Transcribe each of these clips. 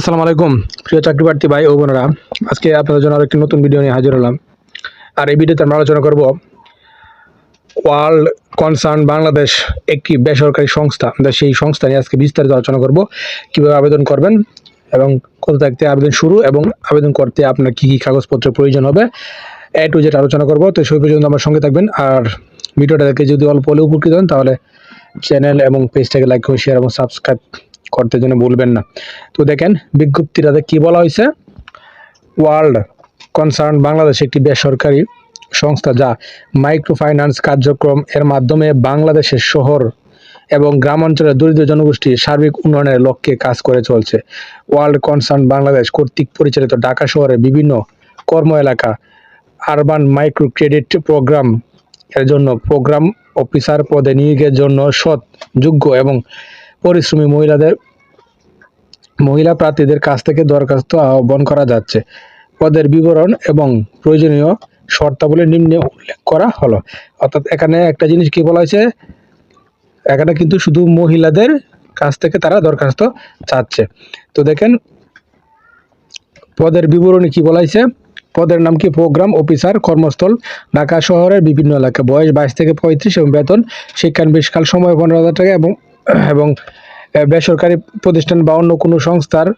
আসসালামু আলাইকুম। প্রিয় চাকরি প্রার্থী ভাই ও বোনেরা, আজকে আপনাদের জন্য আরেকটি নতুন ভিডিও নিয়ে হাজির হলাম। আর এই ভিডিওতে আমরা আলোচনা করব ওয়ার্ল্ড কনসার্ন বাংলাদেশ একটি বেসরকারি সংস্থা। সেই সংস্থা নিয়ে আজকে বিস্তারিত আলোচনা করব, কীভাবে আবেদন করবেন এবং কত থাকতে আবেদন শুরু এবং আবেদন করতে আপনার কী কী কাগজপত্র প্রয়োজন হবে, এ টু জেড আলোচনা করব। তো সেই পর্যন্ত আমার সঙ্গে থাকবেন। আর ভিডিওটা দেখে যদি অল্প হলে উপকৃত হন, তাহলে চ্যানেল এবং পেজটাকে লাইক করে শেয়ার এবং সাবস্ক্রাইব করতে জন্য ভুলবেন না। তো দেখেন বিজ্ঞপ্তিটাতে কি বলা হয়েছে? ওয়ার্ল্ড কনসার্ন বাংলাদেশ একটি বেসরকারি সংস্থা যা মাইক্রো ফাইন্যান্স কার্যক্রম এর মাধ্যমে বাংলাদেশের শহর এবং গ্রামাঞ্চলের দরিদ্র জনগোষ্ঠীর সার্বিক উন্নয়নের লক্ষ্যে কাজ করে চলছে। ওয়ার্ল্ড কনসার্ন বাংলাদেশ কর্তৃক পরিচালিত ঢাকা শহরের বিভিন্ন কর্ম এলাকা আরবান মাইক্রো ক্রেডিট প্রোগ্রাম এর জন্য প্রোগ্রাম অফিসার পদে নিয়োগের জন্য সৎ, যোগ্য এবং পরিশ্রমী মহিলাদের, মহিলা প্রার্থীদের কাছ থেকে দরখাস্ত আহ্বান করা যাচ্ছে। পদের বিবরণ এবং প্রয়োজনীয় শর্তাবলী নিম্নে উল্লেখ করা হলো। অর্থাৎ এখানে একটা জিনিস কি বলা হয়েছে? এখানে কিন্তু শুধু মহিলাদের কাছ থেকে তারা দরখাস্ত চাচ্ছে। তো দেখেন, পদের বিবরণী কি বলা হয়েছে? পদের নাম কি? প্রোগ্রাম অফিসার, কর্মস্থল, ঢাকা শহরের বিভিন্ন এলাকা। বয়স বাইশ থেকে পঁয়ত্রিশ এবং বেতন শিক্ষানবিশকাল সময় পনেরো হাজার টাকা এবং এবং বেসরকারি প্রতিষ্ঠান বা অন্য কোনো সংস্থার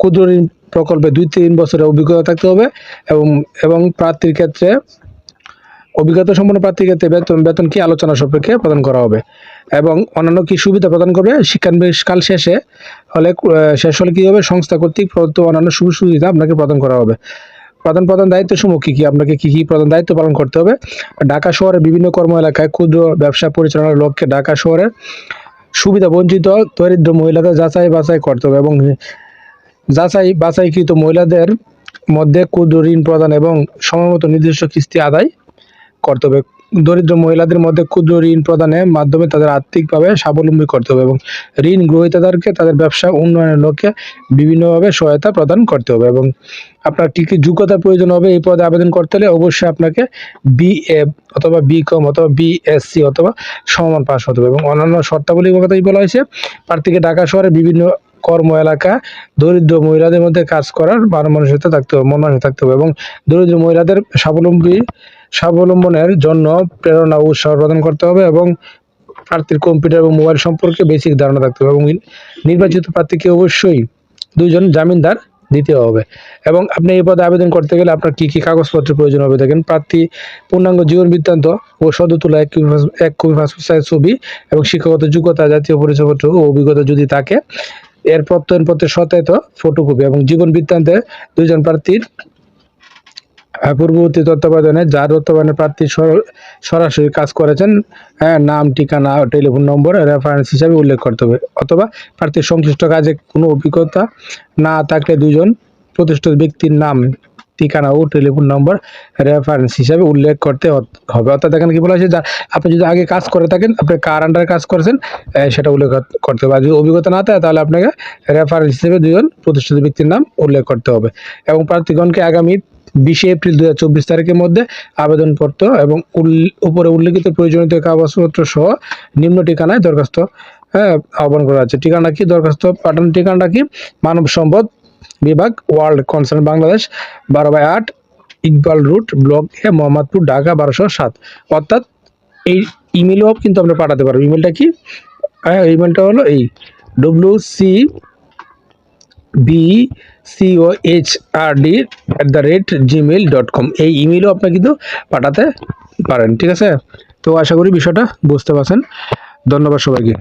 ক্ষুদ্র ঋণ প্রকল্পে দুই তিন বছরের অভিজ্ঞতা থাকতে হবে এবং এবং প্রার্থীর ক্ষেত্রে, অভিজ্ঞতা সম্পন্ন প্রার্থীর ক্ষেত্রে বেতন বেতন কি আলোচনা সাপেক্ষে প্রদান করা হবে এবং অন্যান্য কি সুবিধা প্রদান করবে? শিক্ষানবিশকাল শেষে হলে শেষ হলে কী হবে? সংস্থা কর্তৃক প্রদত্ত অন্যান্য সুযোগ সুবিধা আপনাকে প্রদান করা হবে। প্রধান প্রধান দায়িত্ব সমূহ কী কী? আপনাকে কী কী প্রধান দায়িত্ব পালন করতে হবে? ঢাকা শহরের বিভিন্ন কর্ম এলাকায় ক্ষুদ্র ব্যবসা পরিচালনার লক্ষ্যে ঢাকা শহরের সুবিধা বঞ্চিত দরিদ্র মহিলাদের যাচাই বাছাই করতে হবে এবং যাচাই বাছাইকৃত মহিলাদের মধ্যে ক্ষুদ্র ঋণ প্রদান এবং সময়মতো নির্দিষ্ট কিস্তি আদায় করতে হবে। দরিদ্র মহিলাদের মধ্যে ক্ষুদ্র ঋণ প্রদানের মাধ্যমে তাদের আর্থিকভাবে স্বাবলম্বী করতে হবে এবং ঋণ গ্রহীতাদেরকে তাদের ব্যবসা উন্নয়নের লক্ষ্যে বিভিন্নভাবে সহায়তা প্রদান করতে হবে এবং আপনার কী কী যোগ্যতা প্রয়োজন হবে এই পদে আবেদন করতে হলে অবশ্যই আপনাকে বিএ অথবা বি কম অথবা বিএসসি অথবা সমমান পাস হতে হবে এবং অন্যান্য শর্তাবলী কথাই বলা হয়েছে? প্রার্থীকে ঢাকা শহরে বিভিন্ন কর্ম এলাকা দরিদ্র মহিলাদের মধ্যে কাজ করার মান মানসিকতা থাকতে হবে মন থাকতে হবে এবং দরিদ্র মহিলাদের স্বাবলম্বী স্বাবলম্বনের জন্য প্রেরণা ও উৎসাহ প্রদান করতে হবে এবং প্রার্থীর কম্পিউটার এবং মোবাইল সম্পর্কে বেসিক ধারণা থাকতে হবে এবং নির্বাচিত প্রার্থীকে অবশ্যই দুইজন জামিনদার দিতে হবে। এবং আপনি এই পদে আবেদন করতে গেলে আপনার কি কি কাগজপত্রের প্রয়োজন হবে দেখেন, প্রার্থী পূর্ণাঙ্গ জীবন বৃত্তান্ত ও সদ্য তোলা এক এক কপি পাসপোর্ট ছবি এবং শিক্ষাগত যোগ্যতা, জাতীয় পরিচয়পত্র ও অভিজ্ঞতা যদি থাকে, এর প্রত্যয়নপত্রের সত্যায়িত ফটোকপি এবং জীবন বৃত্তান্তে দুইজন প্রার্থীর পূর্ববর্তী তত্ত্বাবধানে যার তত্ত্বাবধানে প্রার্থী সর- সরাসরি কাজ করেছেন হ্যাঁ নাম, ঠিকানা, টেলিফোন নম্বর রেফারেন্স হিসাবে উল্লেখ করতে হবে। অথবা প্রার্থীর সংশ্লিষ্ট কাজে কোনো অভিজ্ঞতা না থাকলে দুজন প্রতিষ্ঠিত ব্যক্তির নাম, ঠিকানা ও টেলিফোন নম্বর রেফারেন্স হিসাবে উল্লেখ করতে হবে। অর্থাৎ এখানে কি বলা হয়েছে? যা আপনি যদি আগে কাজ করে থাকেন, আপনি কার আন্ডারে কাজ করেছেন সেটা উল্লেখ করতে হবে। আর যদি অভিজ্ঞতা না থাকে, তাহলে আপনাকে রেফারেন্স হিসেবে দুজন প্রতিষ্ঠিত ব্যক্তির নাম উল্লেখ করতে হবে। এবং প্রার্থীগণকে আগামী বিশে এপ্রিল দু হাজার চব্বিশ তারিখের মধ্যে আবেদনপত্র এবং উপরে উল্লেখিত প্রয়োজনীয় কাগজপত্র সহ নিম্ন ঠিকানায় দরখাস্ত হ্যাঁ আহ্বান করা আছে ঠিকানা কি? দরখাস্ত পাঠানোর ঠিকানাটা কি? মানব সম্পদ বিভাগ, ওয়ার্ল্ড কনসার্ন বাংলাদেশ, বারো বাই আট, Iqbal road, block A, Mohammadpur, Dhaka, বারোশো সাত। অর্থাৎ এই ইমেলও কিন্তু আমরা পাঠাতে পারব। ইমেলটা কি? হ্যাঁ ইমেলটা হলো এই W C B C O H R D at the rate Gmail dot com এই ইমেলও আপনি কিন্তু পাঠাতে পারেন, ঠিক আছে? তো আশা করি বিষয়টা বুঝতে পারছেন। ধন্যবাদ সবাইকে।